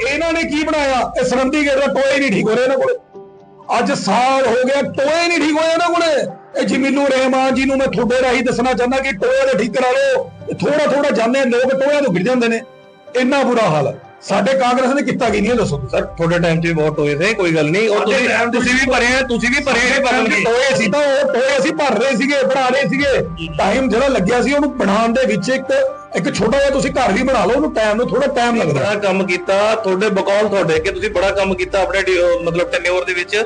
ਇਹਨਾਂ ਨੇ ਕੀ ਬਣਾਇਆ? ਇਹ ਸਰੰਦੀ ਗੇਟ ਦਾ ਟੋਏ ਨਹੀਂ ਠੀਕ ਹੋ ਰਿਹਾ ਇਹਨਾਂ ਕੋਲੇ। ਅੱਜ ਸਾਲ ਹੋ ਗਿਆ ਟੋਏ ਨਹੀਂ ਠੀਕ ਹੋਇਆ ਇਹਨਾਂ ਕੋਲੇ। ਇਹ ਜਮੀਲੂ ਰਹਿਮਾਨ ਜੀ ਨੂੰ ਮੈਂ ਤੁਹਾਡੇ ਰਾਹੀਂ ਦੱਸਣਾ ਚਾਹੁੰਦਾ ਕਿ ਟੋਏ ਦੇ ਠੀਕ ਕਰਾ ਲਓ ਥੋੜਾ ਥੋੜਾ ਜਾਂਦੇ ਲੋਕ ਟੋਇਆਂ ਤੋਂ ਗਿਰ ਜਾਂਦੇ ਨੇ। ਇੰਨਾ ਬੁਰਾ ਹਾਲ ਹੈ ਸਾਡੇ ਕਾਂਗਰਸ ਨੇ ਕੀਤਾ ਕੀ ਨਹੀਂ ਇਹ ਦੱਸੋ। ਸਰ। ਤੁਹਾਡੇ ਟਾਈਮ 'ਚ ਵੀ ਬਹੁਤ ਹੋਏ ਥੇ ਕੋਈ ਗੱਲ ਨਹੀਂ। ਸਾਡੇ ਤੁਸੀਂ ਵੀ ਭਰੇ ਆ ਤੁਸੀਂ ਵੀ ਭਰੇ ਇਹ ਭਰਨਗੇ ਟੋਏ ਸੀ ਤਾਂ ਉਹ ਟੋਏ ਅਸੀਂ ਭਰ ਰਹੇ ਸੀਗੇ ਬਣਾ ਰਹੇ ਸੀਗੇ। ਟਾਈਮ ਜਿਹੜਾ ਲੱਗਿਆ ਸੀ ਉਹਨੂੰ ਬਣਾਉਣ ਦੇ ਵਿੱਚ ਇੱਕ ਇੱਕ ਛੋਟਾ ਜਿਹਾ ਤੁਸੀਂ ਘਰ ਵੀ ਬਣਾ ਲਓ ਉਹਨੂੰ ਟਾਈਮ ਨੂੰ ਥੋੜਾ ਟਾਈਮ ਲੱਗਦਾ। ਬੜਾ ਕੰਮ ਕੀਤਾ। ਤੁਹਾਡੇ ਬਕੌਲ ਤੁਹਾਡੇ ਕਿ ਤੁਸੀਂ ਬੜਾ ਕੰਮ ਕੀਤਾ ਆਪਣੇ ਮਤਲਬ ਟੈਨਿਓਰ ਦੇ ਵਿੱਚ।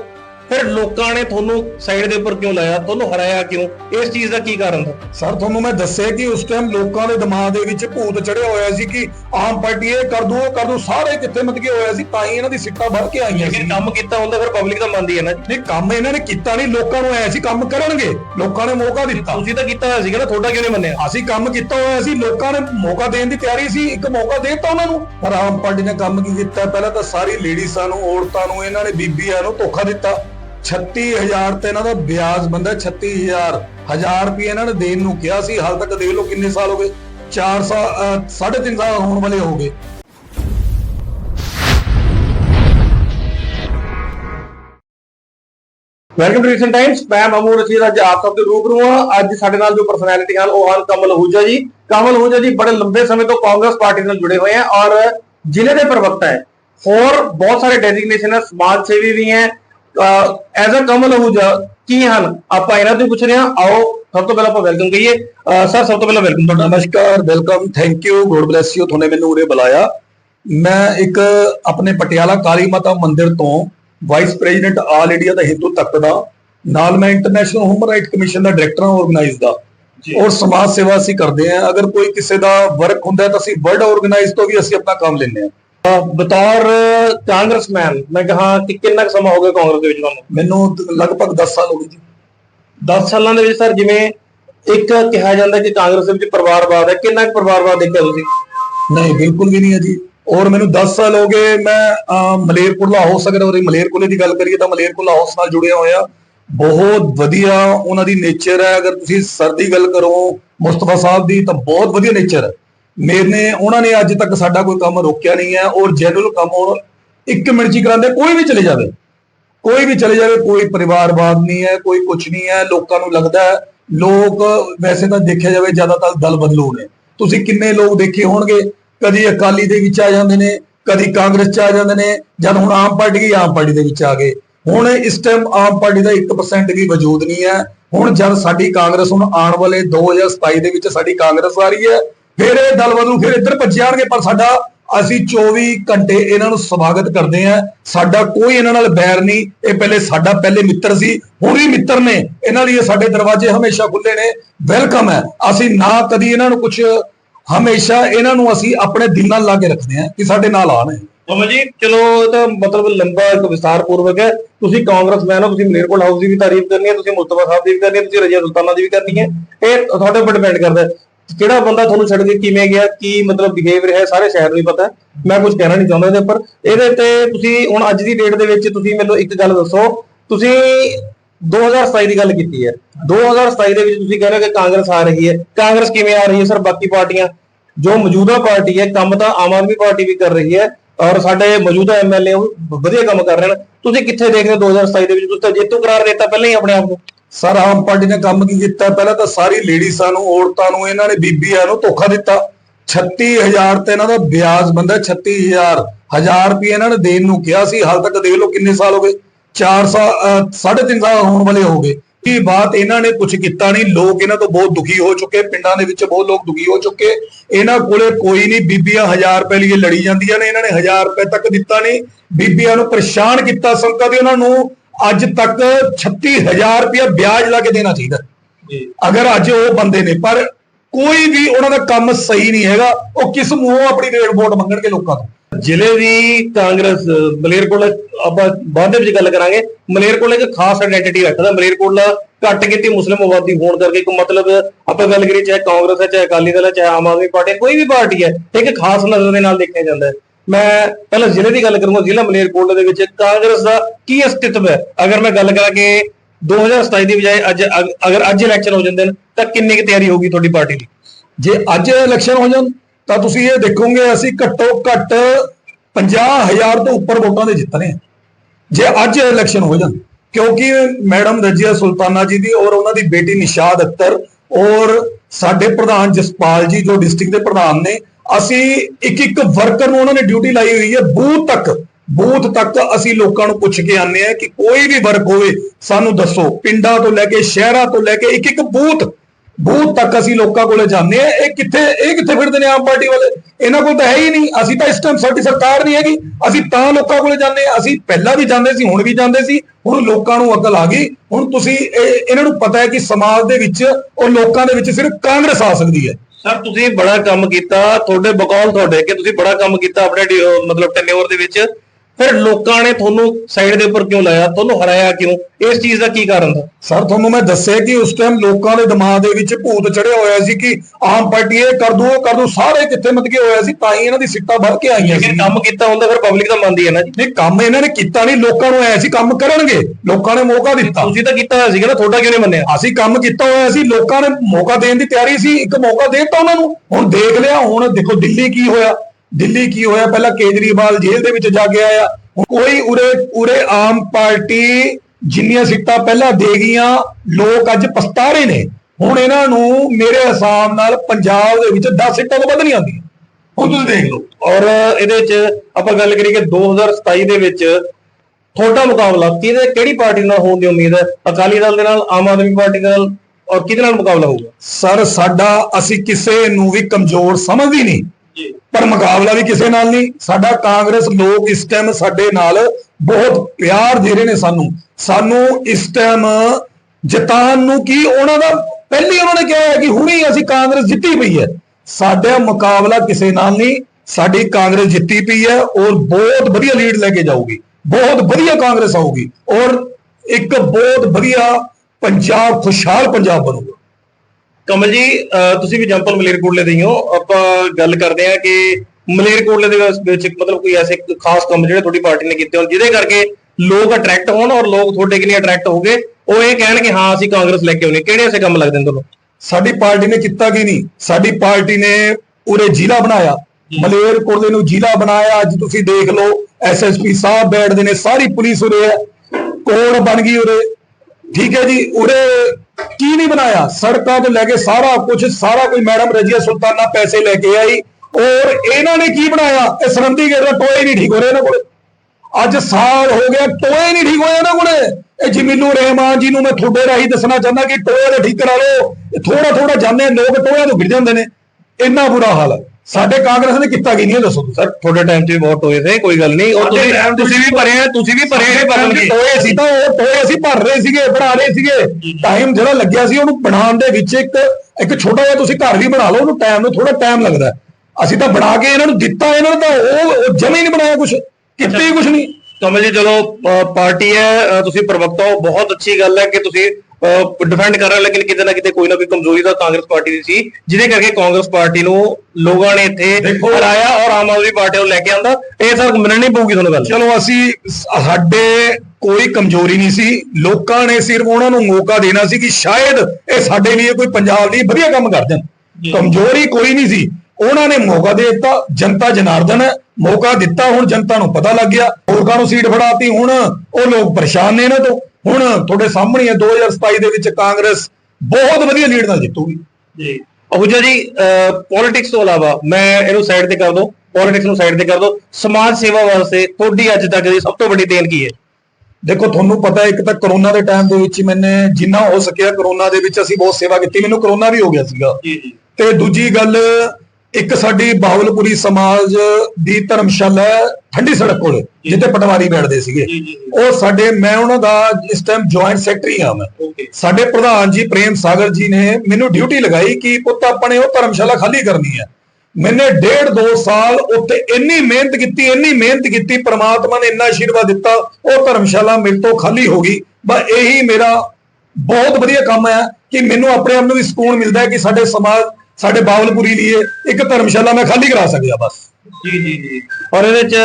ਫਿਰ ਲੋਕਾਂ ਨੇ ਤੁਹਾਨੂੰ ਸਾਈਡ ਦੇ ਉੱਪਰ ਕਿਉਂ ਲਾਇਆ? ਤੁਹਾਨੂੰ ਹਰਾਇਆ ਕਿਉਂ? ਇਸ ਚੀਜ਼ ਦਾ ਕੀ ਕਾਰਨ ਸੀ ਸਰ ਤੁਹਾਨੂੰ ਮੈਂ ਦੱਸਿਆ ਕਿ ਉਸ ਟਾਈਮ ਲੋਕਾਂ ਦੇ ਦਿਮਾਗ ਦੇ ਵਿੱਚ ਭੂਤ ਚੜਿਆ ਹੋਇਆ ਸੀ ਕਿ ਆਮ ਪਾਰਟੀ ਇਹ ਕਰ ਦੂ ਉਹ ਕਰ ਦੂ ਸਾਰੇ ਕਿੱਥੇ ਮਤ ਕੇ ਹੋਇਆ ਸੀ ਤਾਂ ਹੀ ਇਹਨਾਂ ਦੀ ਸਿੱਟਾਂ ਵੱਧ ਕੇ ਆਈਆਂ ਸੀ। ਕੰਮ ਕੀਤਾ ਹੁੰਦਾ ਫਿਰ ਪਬਲਿਕ ਤਾਂ ਮੰਨਦੀ ਹੈ ਨਾ ਜੀ। ਨਹੀਂ ਕੰਮ ਇਹਨਾਂ ਨੇ ਕੀਤਾ ਨਹੀਂ ਲੋਕਾਂ ਨੂੰ ਆਇਆ ਸੀ ਕੰਮ ਕਰਨਗੇ। ਲੋਕਾਂ ਨੇ ਮੌਕਾ ਦਿੱਤਾ। ਤੁਸੀਂ ਤਾਂ ਕੀਤਾ ਹੋਇਆ ਸੀਗਾ ਨਾ ਤੁਹਾਡਾ ਕਿਉਂ ਨਹੀਂ ਮੰਨਿਆ? ਅਸੀਂ ਕੰਮ ਕੀਤਾ ਹੋਇਆ ਸੀ ਲੋਕਾਂ ਨੇ ਮੌਕਾ ਦੇਣ ਦੀ ਤਿਆਰੀ ਸੀ ਇੱਕ ਮੌਕਾ ਦੇ ਦਿੱਤਾ ਉਹਨਾਂ ਨੂੰ। ਪਰ ਆਮ ਪਾਰਟੀ ਨੇ ਕੰਮ ਕੀ ਕੀਤਾ? ਪਹਿਲਾਂ ਤਾਂ ਸਾਰੀ ਲੇਡੀਜ਼ਾਂ ਨੂੰ ਔਰਤਾਂ ਨੂੰ ਇਹਨਾਂ ਨੇ ਬੀਬੀਆਂ ਨੂੰ ਧੋਖਾ ਦਿੱਤਾ। 36000 ਤੇ ਇਹਨਾਂ ਦਾ ਵਿਆਜ ਬੰਦਾ 36000 1000 ਰੁਪਏ ਇਹਨਾਂ ਨੇ ਦੇਣ ਨੂੰ ਕਿਹਾ ਸੀ। ਹਾਲ ਤੱਕ ਦੇਖ ਲਓ ਕਿੰਨੇ ਸਾਲ ਹੋ ਗਏ। 4 ਸਾਲ 3.5 ਸਾਲ ਹੋਣ ਵਾਲੇ ਹੋ ਗਏ। ਵੈਲਕਮ ਟੂ ਰੀਸੈਂਟ ਟਾਈਮਸ ਮੈਂ ਮਹਮੂਦ ਰਸ਼ੀਦ ਅੱਜ ਆਪ ਸਭ ਦੇ ਰੂਬਰੂ ਹਾਂ। ਅੱਜ ਸਾਡੇ ਨਾਲ ਜੋ ਪਰਸਨੈਲਿਟੀ ਹਨ, ਉਹ ਹਨ ਕਮਲ ਹੂਜਾ ਜੀ। ਕਮਲ ਹੂਜਾ ਜੀ ਬੜੇ ਲੰਬੇ ਸਮੇਂ ਤੋਂ ਕਾਂਗਰਸ ਪਾਰਟੀ ਨਾਲ ਜੁੜੇ ਹੋਏ ਹਨ ਔਰ ਜ਼ਿਲ੍ਹੇ ਦੇ ਪ੍ਰਵਕਤਾ ਹੈ। ਹੋਰ ਬਹੁਤ ਸਾਰੇ ਡੈਜ਼ਿਗਨੇਸ਼ਨ ਹੈ, ਸਮਾਜ ਸੇਵੀ ਵੀ ਹੈ ਐਜ਼ ਅ ਕਮਲ ਹੂਜਾ ਕੀ ਹਨ? ਆਪਾਂ ਇਹਨਾਂ ਤੋਂ ਪੁੱਛ ਰਹੇ ਹਾਂ। ਆਓ ਸਭ ਤੋਂ ਪਹਿਲਾਂ ਆਪਾਂ ਵੈਲਕਮ ਕਹੀਏ। ਸਰ ਸਭ ਤੋਂ ਪਹਿਲਾਂ ਵੈਲਕਮ ਤੁਹਾਡਾ। ਨਮਸਕਾਰ welcome thank you God bless you ਤੁਹਾਨੇ ਮੈਨੂੰ ਉਰੇ ਬੁਲਾਇਆ। ਮੈਂ ਇੱਕ ਆਪਣੇ ਪਟਿਆਲਾ ਕਾਲੀ ਮਾਤਾ ਮੰਦਿਰ ਤੋਂ ਵਾਈਸ ਪ੍ਰੈਜ਼ੀਡੈਂਟ ਆਲ ਇੰਡੀਆ ਦਾ ਹਿੰਦੂ ਤੱਕ ਦਾ ਨਾਲ ਮੈਂ ਇੰਟਰਨੈਸ਼ਨਲ ਹਿਊਮਨ ਰਾਈਟ ਕਮਿਸ਼ਨ ਦਾ ਡਾਇਰੈਕਟਰ ਹਾਂ ਆਰਗੇਨਾਈਜ਼ ਦਾ। ਔਰ ਸਮਾਜ ਸੇਵਾ ਅਸੀਂ ਕਰਦੇ ਹਾਂ। ਅਗਰ ਕੋਈ ਕਿਸੇ ਦਾ ਵਰਕ ਹੁੰਦਾ ਤਾਂ ਅਸੀਂ ਵਰਲਡ ਆਰਗੇਨਾਈਜ਼ ਤੋਂ ਵੀ ਅਸੀਂ ਆਪਣਾ ਕੰਮ ਲੈਂਦੇ ਹਾਂ। ਬਤੌਰ ਕਾਂਗਰਸਮੈਨ ਮੈਂ ਕਹਾਂ ਕਿ ਕਿੰਨਾ ਕੁ ਸਮਾਂ ਹੋ ਗਿਆ ਕਾਂਗਰਸ ਦੇ ਵਿੱਚ ਤੁਹਾਨੂੰ? ਮੈਨੂੰ ਲਗਭਗ 10 ਸਾਲ ਹੋ ਗਏ ਜੀ। 10 ਸਾਲਾਂ ਦੇ ਵਿੱਚ ਸਰ ਜਿਵੇਂ ਇੱਕ ਕਿਹਾ ਜਾਂਦਾ ਕਿ ਕਾਂਗਰਸ ਦੇ ਵਿੱਚ ਪਰਿਵਾਰਵਾਦ ਹੈ ਕਿੰਨਾ ਕੁ ਪਰਿਵਾਰਵਾਦ ਦੇਖਿਆ ਤੁਸੀਂ? ਨਹੀਂ ਬਿਲਕੁਲ ਵੀ ਨਹੀਂ ਹੈ ਜੀ। ਔਰ ਮੈਨੂੰ 10 ਸਾਲ ਹੋ ਗਏ ਮੈਂ ਅਹ, ਮਲੇਰਕੋਟਲਾ ਹਾਊਸ ਅਗਰ ਉਹਦੀ ਮਲੇਰਕੋਟਲੇ ਦੀ ਗੱਲ ਕਰੀਏ ਤਾਂ ਮਲੇਰਕੋਟਲਾ ਹਾਊਸ ਨਾਲ ਜੁੜਿਆ ਹੋਇਆ। ਬਹੁਤ ਵਧੀਆ ਉਹਨਾਂ ਦੀ ਨੇਚਰ ਹੈ। ਅਗਰ ਤੁਸੀਂ ਸਰ ਦੀ ਗੱਲ ਕਰੋ ਮੁਸਤਫਾ ਸਾਹਿਬ ਦੀ ਤਾਂ ਬਹੁਤ ਵਧੀਆ ਨੇਚਰ ਹੈ। ਮੇਰੇ ਉਹਨਾਂ ਨੇ ਅੱਜ ਤੱਕ ਸਾਡਾ ਕੋਈ ਕੰਮ ਰੋਕਿਆ ਨਹੀਂ ਹੈ ਔਰ ਜੈਨੂਅਲ ਕੰਮ ਉਹ ਇੱਕ ਮਿੰਟ ਚ ਹੀ ਕਰਾਉਂਦੇ, ਕੋਈ ਵੀ ਚਲੇ ਜਾਵੇ। ਕੋਈ ਵੀ ਚਲੇ ਜਾਵੇ, ਕੋਈ ਪਰਿਵਾਰਵਾਦ ਨਹੀਂ ਹੈ, ਕੋਈ ਕੁਝ ਨਹੀਂ ਹੈ, ਲੋਕਾਂ ਨੂੰ ਲੱਗਦਾ ਹੈ, ਲੋਕ ਵੈਸੇ ਤਾਂ ਦੇਖਿਆ ਜਾਵੇ ਜ਼ਿਆਦਾਤਰ ਦਲ ਬਦਲੂ ਨੇ। ਤੁਸੀਂ ਕਿੰਨੇ ਲੋਕ ਦੇਖੇ ਹੋਣਗੇ, ਕਦੀ ਅਕਾਲੀ ਦੇ ਵਿੱਚ ਆ ਜਾਂਦੇ ਨੇ, ਕਦੀ ਕਾਂਗਰਸ ਚ ਆ ਜਾਂਦੇ ਨੇ, ਜਦ ਹੁਣ ਆਮ ਪਾਰਟੀ ਗਈ ਆਮ ਪਾਰਟੀ ਦੇ ਵਿੱਚ ਆ ਗਏ। ਹੁਣ ਇਸ ਟਾਈਮ ਆਮ ਪਾਰਟੀ ਦਾ 1% ਵੀ ਵਜੂਦ ਨਹੀਂ ਹੈ। ਹੁਣ ਜਦ ਸਾਡੀ ਕਾਂਗਰਸ ਹੁਣ ਆਉਣ ਵਾਲੇ 2027 ਦੇ ਵਿੱਚ ਸਾਡੀ ਕਾਂਗਰਸ ਆ ਰਹੀ ਹੈ ਫਿਰ ਇਹ ਦਲ ਬਦਲੂ ਫਿਰ ਇੱਧਰ ਭੱਜ ਜਾਣਗੇ ਪਰ ਸਾਡਾ ਅਸੀਂ 24 ਘੰਟੇ ਇਹਨਾਂ ਨੂੰ ਸਵਾਗਤ ਕਰਦੇ ਹਾਂ। ਸਾਡਾ ਕੋਈ ਇਹਨਾਂ ਨਾਲ ਬੈਰ ਨਹੀਂ। ਇਹ ਪਹਿਲੇ ਸਾਡਾ ਪਹਿਲੇ ਮਿੱਤਰ ਸੀ, ਹੁਣ ਵੀ ਮਿੱਤਰ ਨੇ। ਇਹਨਾਂ ਲਈ ਇਹ ਸਾਡੇ ਦਰਵਾਜ਼ੇ ਹਮੇਸ਼ਾ ਖੁੱਲੇ ਨੇ। ਵੈਲਕਮ ਹੈ। ਅਸੀਂ ਨਾ ਕਦੀ ਇਹਨਾਂ ਨੂੰ ਕੁਝ ਹਮੇਸ਼ਾ ਇਹਨਾਂ ਨੂੰ ਅਸੀਂ ਆਪਣੇ ਦਿਲ ਨਾਲ ਲਾ ਕੇ ਰੱਖਦੇ ਹਾਂ ਕਿ ਸਾਡੇ ਨਾਲ ਆਣ ਮਮਾ ਜੀ, ਚਲੋ ਇਹ ਤਾਂ ਮਤਲਬ ਲੰਬਾ ਇੱਕ ਵਿਸਤਾਰ ਪੂਰਵਕ ਹੈ। ਤੁਸੀਂ ਕਾਂਗਰਸਮੈਨ ਹੋ, ਤੁਸੀਂ ਮਲੇਰਕੋਟ ਹਾਊਸ ਦੀ ਵੀ ਤਾਰੀਫ ਕਰਨੀ ਹੈ, ਤੁਸੀਂ ਮੁਸਤਫਾ ਸਾਹਿਬ ਦੀ ਵੀ ਕਰਨੀ ਹੈ, ਤੁਸੀਂ ਰਜੀਆ ਸੁਲਤਾਨਾ ਦੀ ਵੀ ਕਰਨੀ ਹੈ। ਇਹ ਤੁਹਾਡੇ ਉੱਪਰ ਡਿਪੈਂਡ ਕਰਦਾ ਕਿਹੜਾ ਬੰਦਾ ਤੁਹਾਨੂੰ ਛੱਡ ਕੇ ਕਿਵੇਂ ਗਿਆ, ਕੀ ਮਤਲਬ ਬਿਹੇਵੀਅਰ ਹੈ, ਸਾਰੇ ਸ਼ਹਿਰ ਨੂੰ ਪਤਾ। ਮੈਂ ਕੁਝ ਕਹਿਣਾ ਨਹੀਂ ਚਾਹੁੰਦਾ ਇਹਦੇ ਉੱਪਰ। ਇਹਦੇ ਤੇ ਤੁਸੀਂ ਹੁਣ ਅੱਜ ਦੀ ਡੇਟ ਦੇ ਵਿੱਚ ਤੁਸੀਂ ਮੈਨੂੰ ਇੱਕ ਗੱਲ ਦੱਸੋ। ਤੁਸੀਂ 2027 ਦੀ ਗੱਲ ਕੀਤੀ ਹੈ। 2027 ਦੇ ਵਿੱਚ ਤੁਸੀਂ ਕਹਿ ਰਹੇ ਹੋ ਕਿ ਕਾਂਗਰਸ ਆ ਰਹੀ ਹੈ। ਕਾਂਗਰਸ ਕਿਵੇਂ ਆ ਰਹੀ ਹੈ, ਸਰ? ਬਾਕੀ ਪਾਰਟੀਆਂ। ਜੋ ਮੌਜੂਦਾ ਪਾਰਟੀ ਹੈ, ਕੰਮ ਤਾਂ ਆਮ ਆਦਮੀ ਪਾਰਟੀ ਵੀ ਕਰ ਰਹੀ ਹੈ ਔਰ ਸਾਡੇ ਮੌਜੂਦਾ ਐਮਐਲਏ ਉਹ ਵਧੀਆ ਕੰਮ ਕਰ ਰਹੇ ਨੇ ਤੁਸੀਂ ਕਿੱਥੇ ਦੇਖਦੇ ਹੋ 2027 ਦੇ ਵਿੱਚ? ਤੁਸੀਂ ਤਾਂ ਜੇਤੂ ਕਰਾਰ ਦਿੱਤਾ ਪਹਿਲਾਂ ਹੀ ਆਪਣੇ ਆਪ ਨੂੰ। ਸਰ, ਆਮ ਪਾਰਟੀ ਨੇ ਕੰਮ ਕੀ ਕੀਤਾ? ਪਹਿਲਾਂ ਤਾਂ ਸਾਰੀ ਲੇਡੀਜ਼ਾਂ ਨੂੰ, ਔਰਤਾਂ ਨੂੰ, ਇਹਨਾਂ ਨੇ ਬੀਬੀਆਂ ਨੂੰ ਧੋਖਾ ਦਿੱਤਾ। 36000 ਤੇ ਇਹਨਾਂ ਦਾ ਵਿਆਜ ਬੰਦਾ 36000 1000 ਰੁਪਏ ਇਹਨਾਂ ਨੇ ਦੇਣ ਨੂੰ ਕਿਹਾ ਸੀ। ਹਾਲ ਤੱਕ ਦੇਖ ਲਓ ਕਿੰਨੇ ਸਾਲ ਹੋ ਗਏ। 4 ਸਾਲ 3.5 ਸਾਲ ਹੋਣ ਵਾਲੇ ਹੋ ਗਏ। ਇਹ ਬਾਤ ਇਹਨਾਂ ਨੇ ਕੁਝ ਕੀਤਾ ਨਹੀਂ? ਲੋਕ ਇਹਨਾਂ ਤੋਂ ਬਹੁਤ ਦੁਖੀ ਹੋ ਚੁੱਕੇ। ਪਿੰਡਾਂ ਦੇ ਵਿੱਚ ਬਹੁਤ ਲੋਕ ਦੁਖੀ ਹੋ ਚੁੱਕੇ। ਇਹਨਾਂ ਕੋਲੇ ਕੋਈ ਨਹੀਂ। ਬੀਬੀਆਂ 1000 ਰੁਪਏ ਲਈ ਲੜੀ ਜਾਂਦੀਆਂ ਨੇ। ਇਹਨਾਂ ਨੇ 1000 ਰੁਪਏ ਤੱਕ ਦਿੱਤਾ ਨਹੀਂ। ਬੀਬੀਆਂ ਨੂੰ ਪਰੇਸ਼ਾਨ ਕੀਤਾ ਸੰਕਾ ਦੇ, ਉਹਨਾਂ ਨੂੰ ਅੱਜ ਤੱਕ 36000 ਰੁਪਏ ਵਿਆਜ ਲਾ ਕੇ ਦੇਣਾ ਚਾਹੀਦਾ। ਜੀ। ਅਗਰ ਅੱਜ ਉਹ ਬੰਦੇ ਨੇ ਪਰ ਕੋਈ ਵੀ ਉਹਨਾਂ ਦਾ ਕੰਮ ਸਹੀ ਨਹੀਂ ਹੈਗਾ ਉਹ ਕਿਸ ਮੂੰਹੋਂ ਆਪਣੀ ਰੇਡ ਵੋਟ ਮੰਗਣਗੇ ਲੋਕਾਂ ਤੋਂ? ਜ਼ਿਲ੍ਹੇ ਦੀ ਕਾਂਗਰਸ ਮਲੇਰਕੋਟਲਾ ਆਪਾਂ ਬਾਅਦ ਵਿੱਚ ਗੱਲ ਕਰਾਂਗੇ। ਮਲੇਰਕੋਟਲਾ ਇੱਕ ਖਾਸ ਆਇਡੈਂਟੀਟੀ ਰੱਖਦਾ। ਮਲੇਰਕੋਟਲਾ ਘੱਟ ਗਿਣਤੀ ਮੁਸਲਿਮ ਆਬਾਦੀ ਹੋਣ ਕਰਕੇ ਇੱਕ ਮਤਲਬ ਆਪਾਂ ਗੱਲ ਕਰੀਏ ਚਾਹੇ ਕਾਂਗਰਸ ਹੈ ਚਾਹੇ ਅਕਾਲੀ ਦਲ ਹੈ ਚਾਹੇ ਆਮ ਆਦਮੀ ਪਾਰਟੀ ਕੋਈ ਵੀ ਪਾਰਟੀ ਹੈ ਇੱਕ ਖਾਸ ਨਜ਼ਰ ਦੇ ਨਾਲ ਦੇਖਿਆ ਜਾਂਦਾ ਹੈ। ਮੈਂ ਪਹਿਲਾਂ ਜ਼ਿਲ੍ਹੇ ਦੀ ਗੱਲ ਕਰੂੰਗਾ, ਜ਼ਿਲ੍ਹਾ ਮਲੇਰਕੋਟਲਾ ਦੇ ਵਿੱਚ ਕਾਂਗਰਸ ਦਾ ਕੀ ਅਸਤਿਤਵ ਹੈ? ਅਗਰ ਮੈਂ ਗੱਲ ਕਰਾਂ ਕਿ 2027 ਦੀ ਬਜਾਏ ਅੱਜ ਅਗ- ਅਗਰ ਅੱਜ ਇਲੈਕਸ਼ਨ ਹੋ ਜਾਂਦੇ ਨੇ, ਤਾਂ ਕਿੰਨੀ ਕੁ ਤਿਆਰੀ ਹੋਊਗੀ ਤੁਹਾਡੀ ਪਾਰਟੀ ਦੀ? ਜੇ ਅੱਜ ਇਲੈਕਸ਼ਨ ਹੋ ਜਾਣ, ਤਾਂ ਤੁਸੀਂ ਇਹ ਦੇਖੋਗੇ, ਅਸੀਂ ਘੱਟੋ ਘੱਟ 50000 ਤੋਂ ਉੱਪਰ ਵੋਟਾਂ ਦੇ ਜਿੱਤਨੇ ਜੇ ਅੱਜ ਇਲੈਕਸ਼ਨ ਹੋ ਜਾਣ, ਕਿਉਂਕਿ ਮੈਡਮ ਰਜੀਆ ਸੁਲਤਾਨਾ ਜੀ ਦੀ ਔਰ ਉਹਨਾਂ ਦੀ ਬੇਟੀ ਨਿਸ਼ਾਦ ਅਖਤਰ ਔਰ ਸਾਡੇ ਪ੍ਰਧਾਨ ਜਸਪਾਲ ਜੀ ਜੋ ਡਿਸਟ੍ਰਿਕਟ ਦੇ ਪ੍ਰਧਾਨ ਨੇ ਅਸੀਂ ਇੱਕ ਇੱਕ ਵਰਕਰ ਨੂੰ ਉਹਨਾਂ ਨੇ ਡਿਊਟੀ ਲਾਈ ਹੋਈ ਹੈ, ਬੂਥ ਤੱਕ ਬੂਥ ਤੱਕ ਅਸੀਂ ਲੋਕਾਂ ਨੂੰ ਪੁੱਛ ਕੇ ਆਨੇ ਆ ਕਿ ਕੋਈ ਵੀ ਵਰਕ ਹੋਵੇ, ਸਾਨੂੰ ਦੱਸੋ। ਪਿੰਡਾਂ ਤੋਂ ਲੈ ਕੇ ਸ਼ਹਿਰਾਂ ਤੋਂ ਲੈ ਕੇ ਇੱਕ ਇੱਕ ਬੂਥ ਬੂਥ ਤੱਕ ਅਸੀਂ ਲੋਕਾਂ ਕੋਲੇ ਜਾਂਦੇ ਆ ਇਹ ਕਿੱਥੇ ਇਹ ਕਿੱਥੇ ਫਿਰਦੇ ਨੇ ਆਮ ਪਾਰਟੀ ਵਾਲੇ? ਇਹਨਾਂ ਕੋਲ ਤਾਂ ਹੈ ਹੀ ਨਹੀਂ। ਅਸੀਂ ਤਾਂ ਇਸ ਟਾਈਮ ਸਾਡੀ ਸਰਕਾਰ ਨਹੀਂ ਹੈਗੀ। ਅਸੀਂ ਤਾਂ ਲੋਕਾਂ ਕੋਲੇ ਜਾਂਦੇ ਆ ਅਸੀਂ ਪਹਿਲਾਂ ਵੀ ਜਾਂਦੇ ਸੀ, ਹੁਣ ਵੀ ਜਾਂਦੇ ਸੀ। ਹੁਣ ਲੋਕਾਂ ਨੂੰ ਅਕਲ ਆ ਗਈ। ਹੁਣ ਤੁਸੀਂ ਇਹ- ਇਹਨਾਂ ਨੂੰ ਪਤਾ ਹੈ ਕਿ ਸਮਾਜ ਦੇ ਵਿੱਚ, ਉਹ ਲੋਕਾਂ ਦੇ ਵਿੱਚ ਸਿਰਫ ਕਾਂਗਰਸ ਆ ਸਕਦੀ ਹੈ। ਸਰ ਤੁਸੀਂ ਬੜਾ ਕੰਮ ਕੀਤਾ, ਤੁਹਾਡੇ ਬਕੌਲ ਤੁਹਾਡੇ ਕਿ ਤੁਸੀਂ ਬੜਾ ਕੰਮ ਕੀਤਾ ਆਪਣੇ ਡੀ- ਅਹ ਮਤਲਬ ਟੈਨਿਓਰ ਦੇ ਵਿੱਚ। ਫਿਰ ਲੋਕਾਂ ਨੇ ਤੁਹਾਨੂੰ ਸਾਈਡ ਦੇ ਉੱਪਰ ਕਿਉਂ ਲਾਇਆ? ਤੁਹਾਨੂੰ ਹਰਾਇਆ ਕਿਉਂ? ਇਸ ਚੀਜ਼ ਦਾ ਕੀ ਕਾਰਨ ਸੀ ਸਰ ਤੁਹਾਨੂੰ ਮੈਂ ਦੱਸਿਆ ਕਿ ਉਸ ਟਾਈਮ ਲੋਕਾਂ ਦੇ ਦਿਮਾਗ ਦੇ ਵਿੱਚ ਭੂਤ ਚੜਿਆ ਹੋਇਆ ਸੀ ਕਿ ਆਮ ਪਾਰਟੀ ਇਹ ਕਰ ਦੂ ਉਹ ਕਰ ਦੂ ਸਾਰੇ ਕਿੱਥੇ ਮਤ ਕੇ ਹੋਇਆ ਸੀ ਤਾਂ ਹੀ ਇਹਨਾਂ ਦੀ ਸਿੱਟਾਂ ਵੱਧ ਕੇ ਆਈਆਂ ਸੀ। ਕੰਮ ਕੀਤਾ ਹੁੰਦਾ ਫਿਰ ਪਬਲਿਕ ਤਾਂ ਮੰਨਦੀ ਹੈ ਨਾ ਜੀ। ਨਹੀਂ ਕੰਮ ਇਹਨਾਂ ਨੇ ਕੀਤਾ ਨਹੀਂ ਲੋਕਾਂ ਨੂੰ ਐ ਸੀ ਕੰਮ ਕਰਨਗੇ। ਲੋਕਾਂ ਨੇ ਮੌਕਾ ਦਿੱਤਾ। ਤੁਸੀਂ ਤਾਂ ਕੀਤਾ ਹੋਇਆ ਸੀਗਾ ਨਾ ਤੁਹਾਡਾ ਕਿਉਂ ਨਹੀਂ ਮੰਨਿਆ? ਅਸੀਂ ਕੰਮ ਕੀਤਾ ਹੋਇਆ ਸੀ ਲੋਕਾਂ ਨੇ ਮੌਕਾ ਦੇਣ ਦੀ ਤਿਆਰੀ ਸੀ ਇੱਕ ਮੌਕਾ ਦੇ ਦਿੱਤਾ ਉਹਨਾਂ ਨੂੰ। ਹੁਣ ਦੇਖ ਲਿਆ ਹੁਣ ਦੇਖੋ ਦਿੱਲੀ ਕੀ ਹੋਇਆ। ਦਿੱਲੀ ਕੀ ਹੋਇਆ? ਪਹਿਲਾਂ ਕੇਜਰੀਵਾਲ ਜੇਲ੍ਹ ਦੇ ਵਿੱਚ ਜਾ ਕੇ ਆਇਆ। ਕੋਈ ਉਰੇ ਉਰੇ ਆਮ ਪਾਰਟੀ ਜਿੰਨੀਆਂ ਸੀਟਾਂ ਪਹਿਲਾਂ ਦੇ ਗਈਆਂ, ਲੋਕ ਅੱਜ ਪਛਤਾ ਰਹੇ ਨੇ। ਹੁਣ ਇਹਨਾਂ ਨੂੰ ਮੇਰੇ ਹਿਸਾਬ ਨਾਲ ਪੰਜਾਬ ਦੇ ਵਿੱਚ 10 ਸੀਟਾਂ ਤੋਂ ਵੱਧ ਨਹੀਂ ਆਉਂਦੀਆਂ। ਹੁਣ ਤੁਸੀਂ ਦੇਖ ਲਓ। ਔਰ ਇਹਦੇ ਚ ਆਪਾਂ ਗੱਲ ਕਰੀਏ ਕਿ 2027 ਦੇ ਵਿੱਚ ਤੁਹਾਡਾ ਮੁਕਾਬਲਾ ਕਿਹਦੇ, ਕਿਹੜੀ ਪਾਰਟੀ ਨਾਲ ਹੋਣ ਦੀ ਉਮੀਦ ਹੈ? ਅਕਾਲੀ ਦਲ ਦੇ ਨਾਲ, ਆਮ ਆਦਮੀ ਪਾਰਟੀ ਦੇ ਨਾਲ, ਔਰ ਕਿਹਦੇ ਨਾਲ ਮੁਕਾਬਲਾ ਹੋਊਗਾ? ਸਰ, ਸਾਡਾ, ਅਸੀਂ ਕਿਸੇ ਨੂੰ ਵੀ ਕਮਜ਼ੋਰ ਸਮਝਦੀ ਨਹੀਂ। ਪਰ ਮੁਕਾਬਲਾ ਵੀ ਕਿਸੇ ਨਾਲ ਨਹੀਂ। ਸਾਡਾ ਕਾਂਗਰਸ ਲੋਕ ਇਸ ਟਾਈਮ ਸਾਡੇ ਨਾਲ ਬਹੁਤ ਪਿਆਰ ਦੇ ਰਹੇ ਨੇ ਸਾਨੂੰ। ਸਾਨੂੰ ਇਸ ਟਾਈਮ ਜਿਤਾਨ ਨੂੰ ਕੀ ਉਹਨਾਂ ਦਾ, ਪਹਿਲੀ ਉਹਨਾਂ ਨੇ ਕਿਹਾ ਹੈ ਕਿ ਹੁਣੇ ਅਸੀਂ ਕਾਂਗਰਸ ਜਿੱਤੀ ਪਈ ਹੈ। ਸਾਡਾ ਮੁਕਾਬਲਾ ਕਿਸੇ ਨਾਲ ਨਹੀਂ। ਸਾਡੀ ਕਾਂਗਰਸ ਜਿੱਤੀ ਪਈ ਹੈ ਔਰ ਬਹੁਤ ਵਧੀਆ ਲੀਡ ਲੈ ਕੇ ਜਾਊਗੀ। ਬਹੁਤ ਵਧੀਆ ਕਾਂਗਰਸ ਆਊਗੀ ਔਰ ਇੱਕ ਬਹੁਤ ਵਧੀਆ ਪੰਜਾਬ ਖੁਸ਼ਹਾਲ ਪੰਜਾਬ ਬਣੂਗਾ। ਕਮਲ ਜੀ ਤੁਸੀਂ ਵੀ ਜੰਪਲ ਮਲੇਰਕੋਟਲੇ ਦੇ ਹੀ ਹੋ। ਆਪਾਂ ਗੱਲ ਕਰਦੇ ਹਾਂ ਕਿ ਮਲੇਰਕੋਟਲੇ ਦੇ ਵਿੱਚ- ਮਤਲਬ ਕੋਈ ਐਸੇ ਖਾਸ ਕੰਮ ਜਿਹੜੇ ਤੁਹਾਡੀ ਪਾਰਟੀ ਨੇ ਕੀਤੇ ਹੋਣ ਜਿਹਦੇ ਕਰਕੇ ਲੋਕ ਅਟਰੈਕਟ ਹੋਣ ਔਰ ਲੋਕ ਤੁਹਾਡੇ ਕਿ ਲਈ ਅਟਰੈਕਟ ਹੋਗੇ ਉਹ ਇਹ ਕਹਿਣ ਕਿ ਹਾਂ ਅਸੀਂ ਕਾਂਗਰਸ ਲੈ ਕੇ ਆਉਣੀ। ਕਿਹੜੇ ਐਸੇ ਕੰਮ ਲੱਗਦੇ ਨੇ ਤੁਹਾਨੂੰ? ਸਾਡੀ ਪਾਰਟੀ ਨੇ ਕੀਤਾ ਕੀ ਨਹੀਂ? ਸਾਡੀ ਪਾਰਟੀ ਨੇ ਉਰੇ ਜ਼ਿਲ੍ਹਾ ਬਣਾਇਆ। ਮਲੇਰਕੋਟਲੇ ਨੂੰ ਜ਼ਿਲ੍ਹਾ ਬਣਾਇਆ। ਅੱਜ ਤੁਸੀਂ ਦੇਖ ਲਓ ਐਸਐਸਪੀ ਸਾਹਿਬ ਬੈਠਦੇ ਨੇ। ਸਾਰੀ ਪੁਲਿਸ ਉਰੇ ਹੈ। ਕੋਡ ਬਣ ਗਈ ਉਰੇ? ਠੀਕ ਹੈ ਜੀ ਉਰੇ ਕੀ ਨਹੀਂ ਬਣਾਇਆ? ਸੜਕਾਂ ਤੋਂ ਲੈ ਕੇ ਸਾਰਾ ਕੁਝ ਸਾਰਾ ਕੋਈ ਮੈਡਮ ਰਜੀਆ ਸੁਲਤਾਨਾ ਪੈਸੇ ਲੈ ਕੇ ਆਈ। ਔਰ ਇਹਨਾਂ ਨੇ ਕੀ ਬਣਾਇਆ? ਇਹ ਸਰੰਦੀ ਗੇਟ ਦਾ ਟੋਏ ਨਹੀਂ ਠੀਕ ਹੋ ਰਹੇ ਇਹਨਾਂ ਕੋਲੇ। ਅੱਜ ਸਾਲ ਹੋ ਗਿਆ ਟੋਏ ਨਹੀਂ ਠੀਕ ਹੋਏ ਇਹਨਾਂ ਕੋਲੇ। ਇਹ ਜਮੀਲੂ ਰਹਿਮਾਨ ਜੀ ਨੂੰ ਮੈਂ ਤੁਹਾਡੇ ਰਾਹੀਂ ਦੱਸਣਾ ਚਾਹੁੰਦਾ ਕਿ ਟੋਏ ਦੇ ਠੀਕ ਕਰਾ ਲਓ ਥੋੜਾ ਥੋੜਾ ਜਾਂਦੇ ਲੋਕ ਟੋਇਆਂ ਤੋਂ ਗਿਰ ਜਾਂਦੇ ਨੇ। ਇੰਨਾ ਬੁਰਾ ਹਾਲ ਹੈ ਸਾਡੇ ਕਾਂਗਰਸ ਨੇ ਕੀਤਾ ਕੀ ਨਹੀਂ ਦੱਸੋ ਸਰ ਤੁਹਾਡੇ ਟਾਈਮ 'ਚ ਵੀ ਬਹੁਤ ਹੋਏ ਥੇ ਕੋਈ ਗੱਲ ਨਹੀਂ। ਸਾਡੇ ਤੁਸੀਂ ਵੀ ਭਰੇ ਆ ਤੁਸੀਂ ਵੀ ਭਰੇ ਇਹ ਭਰਨਗੇ ਟੋਏ ਸੀ ਤਾਂ ਉਹ ਟੋਏ ਅਸੀਂ ਭਰ ਰਹੇ ਸੀਗੇ ਬਣਾ ਰਹੇ ਸੀਗੇ। ਟਾਈਮ ਜਿਹੜਾ ਲੱਗਿਆ ਸੀ ਉਹਨੂੰ ਬਣਾਉਣ ਦੇ ਵਿੱਚ ਇੱਕ ਇੱਕ ਛੋਟਾ ਜਿਹਾ ਤੁਸੀਂ ਘਰ ਵੀ ਬਣਾ ਲਓ ਉਹਨੂੰ ਟਾਈਮ ਨੂੰ ਥੋੜਾ ਟਾਈਮ ਲੱਗਦਾ। ਅਸੀਂ ਤਾਂ ਬਣਾ ਕੇ ਇਹਨਾਂ ਨੂੰ ਦਿੱਤਾ ਇਹਨਾਂ ਨੇ ਤਾਂ ਉਹ ਉਹ ਜਮੇ ਹੀ ਨਹੀਂ ਬਣਾਇਆ ਕੁਝ ਕਿਤੇ ਕੁਝ ਨਹੀਂ। ਕਮਲ ਜੀ ਚਲੋ ਪਾਰਟੀ ਹੈ ਤੁਸੀਂ ਪ੍ਰਵਕਤਾ ਹੋ ਬਹੁਤ ਅੱਛੀ ਗੱਲ ਹੈ ਕਿ ਤੁਸੀਂ ਡਿਫੈਂਡ ਕਰ ਰਹੇ ਲੇਕਿਨ ਕਿਤੇ ਨਾ ਕਿਤੇ ਕੋਈ ਨਾ ਕੋਈ ਕਮਜ਼ੋਰੀ ਤਾਂ ਕਾਂਗਰਸ ਪਾਰਟੀ ਦੀ ਸੀ ਜਿਹਦੇ ਕਰਕੇ ਕਾਂਗਰਸ ਪਾਰਟੀ ਨੂੰ ਲੋਕਾਂ ਨੇ ਇੱਥੇ ਹਰਾਇਆ ਔਰ ਆਮ ਆਦਮੀ ਪਾਰਟੀ ਨੂੰ ਲੈ ਕੇ ਆਂਦਾ। ਇਹ ਤਾਂ ਮੰਨਣੀ ਪਊਗੀ ਤੁਹਾਨੂੰ ਗੱਲ। ਚਲੋ ਅਸੀਂ ਸਾਡੇ ਕੋਈ ਕਮਜ਼ੋਰੀ ਨਹੀਂ ਸੀ। ਲੋਕਾਂ ਨੇ ਸਿਰਫ ਉਹਨਾਂ ਨੂੰ ਮੌਕਾ ਦੇਣਾ ਸੀ ਕਿ ਸ਼ਾਇਦ ਇਹ ਸਾਡੇ ਲਈ ਕੋਈ ਪੰਜਾਬ ਲਈ ਵਧੀਆ ਕੰਮ ਕਰ ਦੇਣ। ਕਮਜ਼ੋਰੀ ਕੋਈ ਨਹੀਂ ਸੀ। ਉਹਨਾਂ ਨੇ ਮੌਕਾ ਦੇ ਦਿੱਤਾ ਜਨਤਾ ਜਨਾਰਦਨ ਮੌਕਾ ਦਿੱਤਾ ਹੁਣ ਜਨਤਾ ਨੂੰ ਪਤਾ ਲੱਗ ਗਿਆ। ਲੋਕਾਂ ਨੂੰ ਸੀਟ ਫੜਾਤੀ ਹੁਣ ਉਹ ਲੋਕ ਪਰੇਸ਼ਾਨ ਨੇ ਇਹਨਾਂ ਤੋਂ। ਹੁਣ ਤੁਹਾਡੇ ਸਾਹਮਣੇ ਹੈ 2027 ਦੇ ਵਿੱਚ ਕਾਂਗਰਸ ਬਹੁਤ ਵਧੀਆ ਲੀਡ ਨਾਲ ਜਿੱਤੂਗੀ। ਜੀ। ਅਹੂਜਾ ਜੀ ਪੋਲਿਟਿਕਸ ਤੋਂ ਇਲਾਵਾ ਮੈਂ ਇਹਨੂੰ ਸਾਈਡ ਤੇ ਕਰ ਦੋ ਪੋਲਿਟਿਕਸ ਨੂੰ ਸਾਈਡ ਤੇ ਕਰ ਦੋ। ਸਮਾਜ ਸੇਵਾ ਵਾਸਤੇ ਤੁਹਾਡੀ ਅੱਜ ਤੱਕ ਦੀ ਸਭ ਤੋਂ ਵੱਡੀ ਦੇਣ ਕੀ ਹੈ? ਦੇਖੋ ਤੁਹਾਨੂੰ ਪਤਾ ਹੈ ਇੱਕ ਤਾਂ ਕਰੋਨਾ ਦੇ ਟਾਈਮ ਦੇ ਵਿੱਚ ਮੈਨੇ ਜਿੰਨਾ ਹੋ ਸਕਿਆ ਕਰੋਨਾ ਦੇ ਵਿੱਚ ਅਸੀਂ ਬਹੁਤ ਸੇਵਾ ਕੀਤੀ ਮੈਨੂੰ ਕਰੋਨਾ ਵੀ ਹੋ ਗਿਆ ਸੀਗਾ। ਜੀ ਜੀ। ਤੇ ਦੂਜੀ ਗੱਲ ਇੱਕ ਸਾਡੀ ਬਾਵਲਪੁਰੀ ਸਮਾਜ ਦੀ ਧਰਮਸ਼ਾਲਾ ਠੰਡੀ ਸੜਕ ਕੋਲ ਜਿੱਥੇ ਪਟਵਾਰੀ ਬੈਠਦੇ ਸੀਗੇ। ਉਹ ਸਾਡੇ ਮੈਂ ਉਹਨਾਂ ਦਾ ਇਸ ਟਾਈਮ ਜੁਆਇੰਟ ਸੈਕਟਰੀ ਹਾਂ ਮੈਂ। ਸਾਡੇ ਪ੍ਰਧਾਨ ਜੀ ਪ੍ਰੇਮ ਸਾਗਰ ਜੀ ਨੇ ਮੈਨੂੰ ਡਿਊਟੀ ਲਗਾਈ ਕਿ ਪੁੱਤ ਆਪਣੇ ਉਹ ਧਰਮਸ਼ਾਲਾ ਖਾਲੀ ਕਰਨੀ ਹੈ। ਮੈਨੇ ਡੇਢ ਦੋ ਸਾਲ ਉੱਥੇ ਇੰਨੀ ਮਿਹਨਤ ਕੀਤੀ ਇੰਨੀ ਮਿਹਨਤ ਕੀਤੀ ਪ੍ਰਮਾਤਮਾ ਨੇ ਇੰਨਾ ਆਸ਼ੀਰਵਾਦ ਦਿੱਤਾ ਉਹ ਧਰਮਸ਼ਾਲਾ ਮੇਰੇ ਤੋਂ ਖਾਲੀ ਹੋ ਗਈ। ਬਸ ਇਹੀ ਮੇਰਾ ਬਹੁਤ ਵਧੀਆ ਕੰਮ ਹੈ ਕਿ ਮੈਨੂੰ ਆਪਣੇ ਆਪ ਨੂੰ ਵੀ ਸਕੂਨ ਮਿਲਦਾ ਹੈ ਕਿ ਸਾਡੇ ਸਮਾਜ ਸਾਡੇ ਬਾਵਲਪੁਰੀ ਲਈ ਇੱਕ ਧਰਮਸ਼ਾਲਾ ਮੈਂ ਖਾਲੀ ਕਰਾ ਸਕਿਆ ਬਸ। ਜੀ ਜੀ ਜੀ। ਔਰ ਇਹਦੇ ਚ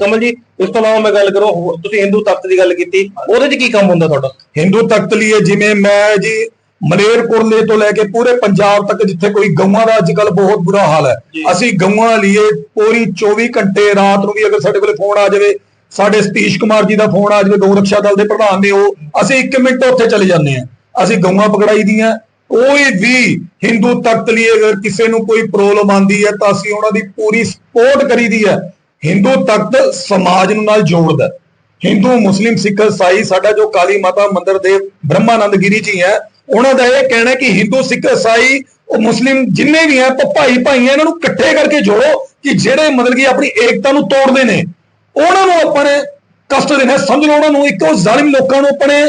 ਕਮਲ ਜੀ ਇਸ ਤੋਂ ਇਲਾਵਾ ਮੈਂ ਗੱਲ ਕਰੋ ਤੁਸੀਂ ਹਿੰਦੂ ਤਖਤ ਦੀ ਗੱਲ ਕੀਤੀ ਉਹਦੇ ਚ ਕੀ ਕੰਮ ਹੁੰਦਾ ਤੁਹਾਡਾ? ਹਿੰਦੂ ਤਖਤ ਲਈ ਜਿਵੇਂ ਮੈਂ ਜੀ ਮਲੇਰਕੋਟਲੇ ਤੋਂ ਲੈ ਕੇ ਪੂਰੇ ਪੰਜਾਬ ਤੱਕ ਜਿੱਥੇ ਕੋਈ ਗਊਆਂ ਦਾ ਅੱਜ ਕੱਲ ਬਹੁਤ ਬੁਰਾ ਹਾਲ ਹੈ ਅਸੀਂ ਗਊਆਂ ਲਈਏ ਪੂਰੀ 24 ਘੰਟੇ ਰਾਤ ਨੂੰ ਵੀ ਅਗਰ ਸਾਡੇ ਕੋਲੇ ਫੋਨ ਆ ਜਾਵੇ ਸਾਡੇ ਸਤੀਸ਼ ਕੁਮਾਰ ਜੀ ਦਾ ਫੋਨ ਆ ਜਾਵੇ ਗਊ ਰੱਖਿਆ ਦਲ ਦੇ ਪ੍ਰਧਾਨ ਨੇ ਉਹ ਅਸੀਂ 1 ਮਿੰਟ ਉੱਥੇ ਚਲੇ ਜਾਂਦੇ ਆ ਅਸੀਂ ਗਊਆਂ ਪਕੜਾਈ ਦੀਆਂ ਕੋਈ ਵੀ ਹਿੰਦੂ ਤਖਤ ਲਈ ਅਗਰ ਕਿਸੇ ਨੂੰ ਕੋਈ ਪ੍ਰੋਬਲਮ ਆਂਦੀ ਹੈ, ਤਾਂ ਅਸੀਂ ਉਹਨਾਂ ਦੀ ਪੂਰੀ ਸਪੋਰਟ ਕਰੀਦੀ ਹੈ। ਹਿੰਦੂ ਤਖਤ ਸਮਾਜ ਨੂੰ ਨਾਲ ਜੋੜਦਾ ਹਿੰਦੂ ਮੁਸਲਿਮ ਸਿੱਖ ਈਸਾਈ ਸਾਡਾ ਜੋ ਕਾਲੀ ਮਾਤਾ ਮੰਦਿਰ ਦੇ ਬ੍ਰਹਮਾਨੰਦ ਗਿਰੀ ਜੀ ਹੈ, ਉਹਨਾਂ ਦਾ ਇਹ ਕਹਿਣਾ ਕਿ ਹਿੰਦੂ ਸਿੱਖ ਈਸਾਈ ਉਹ ਮੁਸਲਿਮ ਜਿੰਨੇ ਵੀ ਹੈ ਤਾਂ ਭਾਈ ਭਾਈ ਹੈ ਇਹਨਾਂ ਨੂੰ ਇਕੱਠੇ ਕਰਕੇ ਜੋੜੋ ਕਿ ਜਿਹੜੇ ਮਤਲਬ ਕਿ ਆਪਣੀ ਏਕਤਾ ਨੂੰ ਤੋੜਦੇ ਨੇ, ਉਹਨਾਂ ਨੂੰ ਆਪਾਂ ਨੇ ਕਸ਼ਟ ਦੇਣਾ ਸਮਝ ਲਓ ਉਹਨਾਂ ਨੂੰ, ਇੱਕੋ ਜ਼ਾਲਿਮ ਲੋਕਾਂ ਨੂੰ ਆਪਣੇ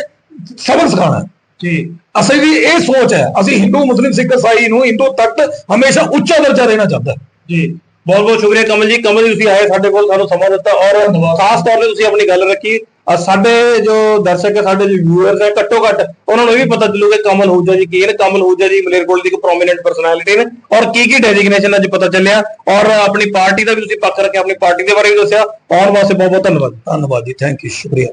ਸਬਰ ਸਿਖਾਉਣਾ ਜੀ। ਅਸੀਂ ਵੀ ਇਹ ਸੋਚ ਹੈ ਅਸੀਂ ਹਿੰਦੂ ਮੁਸਲਿਮ ਸਿੱਖ ਈਸਾਈ ਨੂੰ ਹਿੰਦੂ ਤਖਤ ਹਮੇਸ਼ਾ ਉੱਚਾ ਦਰਜਾ ਦੇਣਾ ਚਾਹੁੰਦਾ ਹੈ। ਜੀ। ਬਹੁਤ ਬਹੁਤ ਸ਼ੁਕਰੀਆ ਕਮਲ ਜੀ। ਕਮਲ ਜੀ ਤੁਸੀਂ ਆਏ ਸਾਡੇ ਕੋਲ ਸਾਨੂੰ ਸਮਾਂ ਦਿੱਤਾ ਔਰ ਖਾਸ ਤੌਰ ਤੇ ਤੁਸੀਂ ਆਪਣੀ ਗੱਲ ਰੱਖੀ। ਸਾਡੇ ਜੋ ਦਰਸ਼ਕ ਹੈ ਸਾਡੇ ਜੋ ਵਿਊਅਰਸ ਹੈ ਘੱਟੋ ਘੱਟ ਉਹਨਾਂ ਨੂੰ ਇਹ ਵੀ ਪਤਾ ਚੱਲੂਗਾ ਕਿ ਕਮਲ ਹੂਜਾ ਜੀ ਕੀ ਨੇ। ਕਮਲ ਹੂਜਾ ਜੀ ਮਲੇਰਕੋਟ ਦੀ ਇੱਕ ਪ੍ਰੋਮਿਨੈਂਟ ਪਰਸਨੈਲਿਟੀ ਨੇ ਔਰ ਕੀ ਕੀ ਡੈਜ਼ਿਗਨੇਸ਼ਨ ਅੱਜ ਪਤਾ ਚੱਲਿਆ। ਔਰ ਆਪਣੀ ਪਾਰਟੀ ਦਾ ਵੀ ਤੁਸੀਂ ਪੱਖ ਰੱਖਿਆ ਆਪਣੀ ਪਾਰਟੀ ਦੇ ਬਾਰੇ ਵੀ ਦੱਸਿਆ। ਆਉਣ ਵਾਸਤੇ ਬਹੁਤ ਬਹੁਤ ਧੰਨਵਾਦ। ਧੰਨਵਾਦ ਜੀ ਥੈਂਕ ਯੂ ਸ਼ੁਕਰੀਆ।